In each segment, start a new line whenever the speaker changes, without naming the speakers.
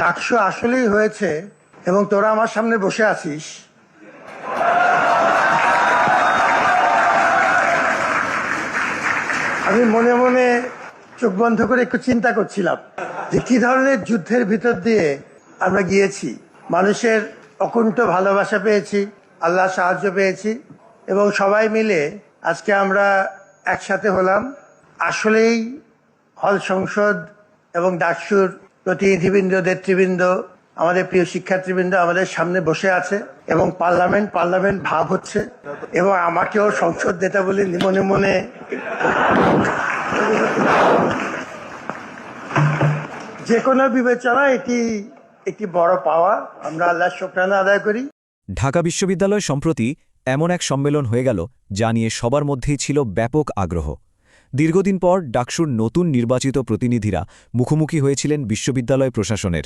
ডাকসু আসলেই হয়েছে এবং তোরা আমার সামনে বসে আছিস। আমি মনে মনে চোখ বন্ধ করে একটু চিন্তা করছিলাম যে কি ধরনের যুদ্ধের ভিতর দিয়ে আমরা গিয়েছি। মানুষের অকুণ্ঠ ভালোবাসা পেয়েছি আল্লাহ সাহায্য পেয়েছি এবং সবাই মিলে আজকে আমরা একসাথে হলাম। আসলেই হল সংসদ এবং ডাকসুর প্রতিনিধিবৃন্দ, নেতৃবৃন্দ, আমাদের প্রিয় শিক্ষার্থীবৃন্দ আমাদের সামনে বসে আছে এবং পার্লামেন্ট পার্লামেন্ট ভাব হচ্ছে এবং আমাকেও সংসদ নেতা বলে মনে মনে যে কোনো বিবেচনা এটি একটি বড় পাওয়া। আমরা আল্লাহ শুক্রানা আদায় করি।
ঢাকা বিশ্ববিদ্যালয় সম্প্রতি এমন এক সম্মেলন হয়ে গেল যা নিয়ে সবার মধ্যেই ছিল ব্যাপক আগ্রহ। দীর্ঘদিন পর ডাকসুর নতুন নির্বাচিত প্রতিনিধিরা মুখোমুখি হয়েছিলেন বিশ্ববিদ্যালয় প্রশাসনের।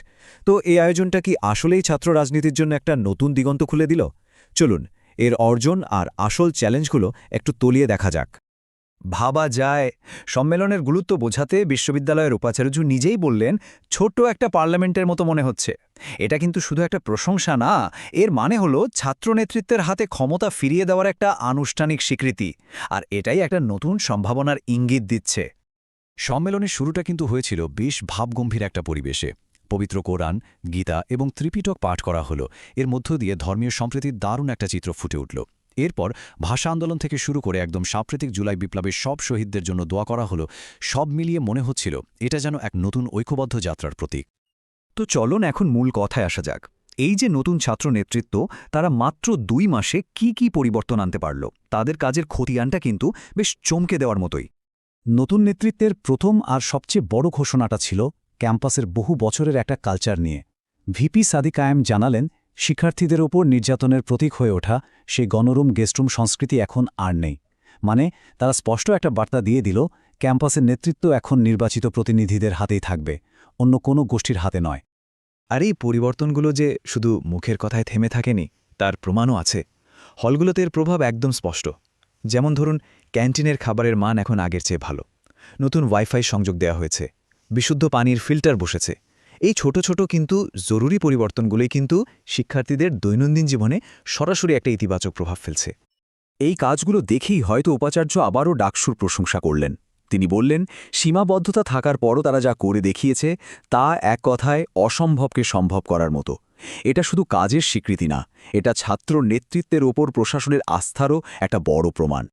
তো এই আয়োজনটা কি আসলেই ছাত্র রাজনীতির জন্য একটা নতুন দিগন্ত খুলে দিল? চলুন, এর অর্জন আর আসল চ্যালেঞ্জগুলো একটু তলিয়ে দেখা যাক। ভাবা যায়। সম্মেলনের গুরুত্ব বোঝাতে বিশ্ববিদ্যালয়ের উপাচার্য নিজেই বললেন, ছোট্ট একটা পার্লামেন্টের মতো মনে হচ্ছে। এটা কিন্তু শুধু একটা প্রশংসা না, এর মানে হলো ছাত্র নেতৃত্বের হাতে ক্ষমতা ফিরিয়ে দেওয়ার একটা আনুষ্ঠানিক স্বীকৃতি। আর এটাই একটা নতুন সম্ভাবনার ইঙ্গিত দিচ্ছে। সম্মেলনের শুরুটা কিন্তু হয়েছিল বেশ ভাবগম্ভীর একটা পরিবেশে। পবিত্র কোরআন, গীতা এবং ত্রিপিটক পাঠ করা হলো। এর মধ্য দিয়ে ধর্মীয় সম্প্রীতির দারুণ একটা চিত্র ফুটে উঠল। এরপর ভাষা আন্দোলন থেকে শুরু করে একদম সাম্প্রতিক জুলাই বিপ্লবের সব শহীদদের জন্য দোয়া করা হলো, সব মিলিয়ে মনে হচ্ছিল এটা যেন এক নতুন ঐক্যবদ্ধ যাত্রার প্রতীক। তো চলন এখন মূল কথায় আসা যাক। এই যে নতুন ছাত্র নেতৃত্ব, তারা মাত্র দুই মাসে কি কি পরিবর্তন আনতে পারল? তাদের কাজের খতিয়ানটা কিন্তু বেশ চমকে দেওয়ার মতোই। নতুন নেতৃত্বের প্রথম আর সবচেয়ে বড় ঘোষণাটা ছিল ক্যাম্পাসের বহু বছরের একটা কালচার নিয়ে। ভিপি সাদিকায়েম জানালেন শিক্ষার্থীদের ওপর নির্যাতনের প্রতীক হয়ে ওঠা সেই গণরুম গেস্টরুম সংস্কৃতি এখন আর নেই। মানে তারা স্পষ্ট একটা বার্তা দিয়ে দিল, ক্যাম্পাসের নেতৃত্ব এখন নির্বাচিত প্রতিনিধিদের হাতেই থাকবে, অন্য কোনো গোষ্ঠীর হাতে নয়। আর এই পরিবর্তনগুলো যে শুধু মুখের কথায় থেমে থাকেনি, তার প্রমাণও আছে। হলগুলোতে এর প্রভাব একদম স্পষ্ট। যেমন ধরুন, ক্যান্টিনের খাবারের মান এখন আগের চেয়ে ভালো। নতুন ওয়াইফাই সংযোগ দেওয়া হয়েছে। বিশুদ্ধ পানির ফিল্টার বসেছে। এই ছোট ছোট কিন্তু জরুরি পরিবর্তনগুলোই কিন্তু শিক্ষার্থীদের দৈনন্দিন জীবনে সরাসরি একটা ইতিবাচক প্রভাব ফেলছে। এই কাজগুলো দেখেই হয়তো উপাচার্য আবারও ডাকসুর প্রশংসা করলেন। তিনি বললেন, সীমাবদ্ধতা থাকার পরও তারা যা করে দেখিয়েছে, তা এক কথায় অসম্ভবকে সম্ভব করার মতো। এটা শুধু কাজের স্বীকৃতি না, এটা ছাত্র নেতৃত্বের ওপর প্রশাসনের আস্থারও একটা বড় প্রমাণ।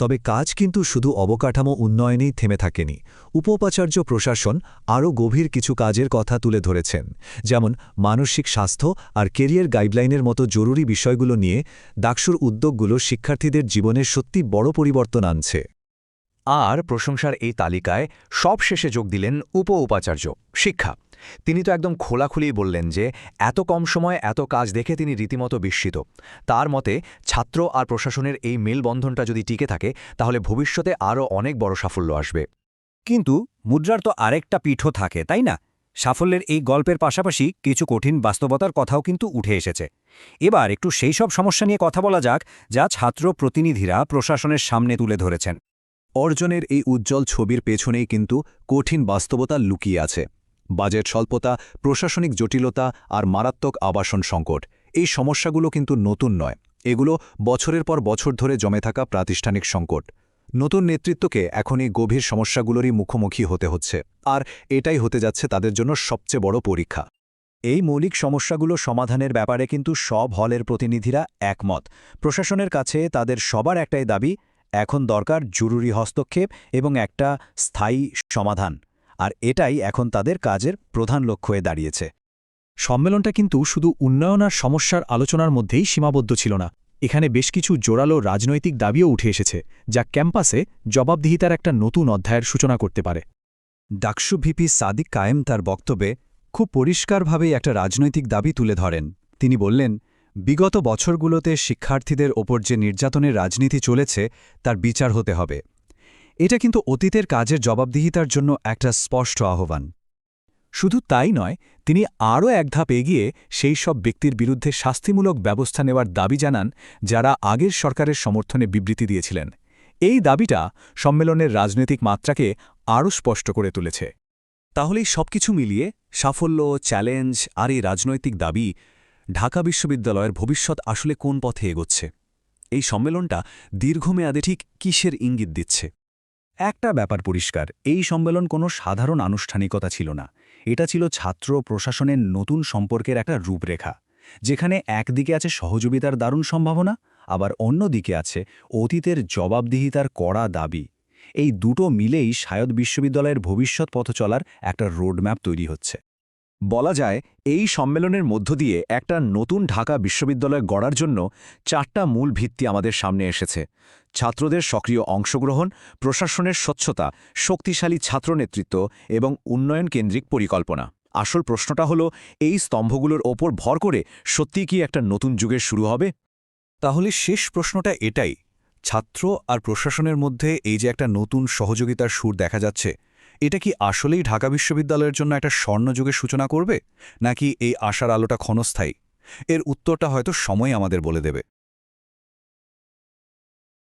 তবে কাজ কিন্তু শুধু অবকাঠামো উন্নয়নেই থেমে থাকেনি। উপোপাচার্য প্রশাসন আরও গভীর কিছু কাজের কথা তুলে ধরেছেন, যেমন মানসিক স্বাস্থ্য আর কেরিয়ার গাইডলাইনের মতো জরুরি বিষয়গুলো নিয়ে ডাকসুর উদ্যোগগুলো শিক্ষার্থীদের জীবনে সত্যি বড় পরিবর্তন আনছে। আর প্রশংসার এই তালিকায় সব শেষে যোগ দিলেন উপ উপাচার্য শিক্ষা। তিনি তো একদম খোলাখুলি বললেন যে, এত কম সময়ে এত কাজ দেখে তিনি রীতিমতো বিস্মিত। তার মতে, ছাত্র আর প্রশাসনের এই মেলবন্ধনটা যদি টিকে থাকে, তাহলে ভবিষ্যতে আরও অনেক বড় সাফল্য আসবে। কিন্তু মুদ্রার তো আরেকটা পিঠও থাকে, তাই না? সাফল্যের এই গল্পের পাশাপাশি কিছু কঠিন বাস্তবতার কথাও কিন্তু উঠে এসেছে। এবার একটু সেই সব সমস্যা নিয়ে কথা বলা যাক, যা ছাত্র প্রতিনিধিরা প্রশাসনের সামনে তুলে ধরেছেন। অর্জনের এই উজ্জ্বল ছবির পেছনেই কিন্তু কঠিন বাস্তবতা লুকিয়ে আছে। বাজেট স্বল্পতা, প্রশাসনিক জটিলতা আর মারাত্মক আবাসন সংকট। এই সমস্যাগুলো কিন্তু নতুন নয়। এগুলো বছরের পর বছর ধরে জমে থাকা প্রাতিষ্ঠানিক সংকট। নতুন নেতৃত্বকে এখন এই গভীর সমস্যাগুলোরই মুখোমুখি হতে হচ্ছে। আর এটাই হতে যাচ্ছে তাদের জন্য সবচেয়ে বড় পরীক্ষা। এই মৌলিক সমস্যাগুলো সমাধানের ব্যাপারে কিন্তু সব হলের প্রতিনিধিরা একমত। প্রশাসনের কাছে তাদের সবার একটাই দাবি, এখন দরকার জরুরি হস্তক্ষেপ এবং একটা স্থায়ী সমাধান। আর এটাই এখন তাদের কাজের প্রধান লক্ষ্য হয়ে দাঁড়িয়েছে। সম্মেলনটা কিন্তু শুধু উন্নয়ন আর সমস্যার আলোচনার মধ্যেই সীমাবদ্ধ ছিল না। এখানে বেশ কিছু জোরালো রাজনৈতিক দাবিও উঠে এসেছে, যা ক্যাম্পাসে জবাবদিহিতার একটা নতুন অধ্যায়ের সূচনা করতে পারে। ডাকসু ভিপি সাদিক কায়েম তার বক্তব্যে খুব পরিষ্কারভাবেই একটা রাজনৈতিক দাবি তুলে ধরেন। তিনি বললেন, বিগত বছরগুলোতে শিক্ষার্থীদের ওপর যে নির্যাতনের রাজনীতি চলেছে, তার বিচার হতে হবে। এটা কিন্তু অতীতের কাজের জবাবদিহিতার জন্য একটা স্পষ্ট আহ্বান। শুধু তাই নয়, তিনি আরও এক ধাপ এগিয়ে সেই সব ব্যক্তির বিরুদ্ধে শাস্তিমূলক ব্যবস্থা নেওয়ার দাবি জানান যারা আগের সরকারের সমর্থনে বিবৃতি দিয়েছিলেন। এই দাবিটা সম্মেলনের রাজনৈতিক মাত্রাকে আরও স্পষ্ট করে তুলেছে। তাহলেই সবকিছু মিলিয়ে সাফল্য, চ্যালেঞ্জ আর এই রাজনৈতিক দাবি ঢাকা বিশ্ববিদ্যালয়ের ভবিষ্যৎ আসলে কোন পথে এগোচ্ছে? এই সম্মেলনটা দীর্ঘমেয়াদে ঠিক কিসের ইঙ্গিত দিচ্ছে? একটা ব্যাপার পরিষ্কার, এই সম্মেলন কোনো সাধারণ আনুষ্ঠানিকতা ছিল না। এটা ছিল ছাত্র প্রশাসনের নতুন সম্পর্কের একটা রূপরেখা, যেখানে একদিকে আছে সহযোগিতার দারুণ সম্ভাবনা, আবার অন্যদিকে আছে অতীতের জবাবদিহিতার কড়া দাবি। এই দুটো মিলেই সায়দ বিশ্ববিদ্যালয়ের ভবিষ্যৎ পথ চলার একটা রোডম্যাপ তৈরি হচ্ছে।
বলা যায়, এই সম্মেলনের মধ্য দিয়ে একটা নতুন ঢাকা বিশ্ববিদ্যালয় গড়ার জন্য চারটা মূল ভিত্তি আমাদের সামনে এসেছে। ছাত্রদের সক্রিয় অংশগ্রহণ, প্রশাসনের স্বচ্ছতা, শক্তিশালী ছাত্র নেতৃত্ব এবং উন্নয়ন কেন্দ্রিক পরিকল্পনা। আসল প্রশ্নটা হলো, এই স্তম্ভগুলোর ওপর ভর করে সত্যিই কি একটা নতুন যুগের শুরু হবে?
তাহলে শেষ প্রশ্নটা এটাই, ছাত্র আর প্রশাসনের মধ্যে এই যে একটা নতুন সহযোগিতার সুর দেখা যাচ্ছে এটা কি আসলেই ঢাকা বিশ্ববিদ্যালয়ের জন্য একটা স্বর্ণযুগের সূচনা করবে? নাকি এই আশার আলোটা ক্ষণস্থায়ী? এর উত্তরটা হয়তো সময় আমাদের বলে দেবে।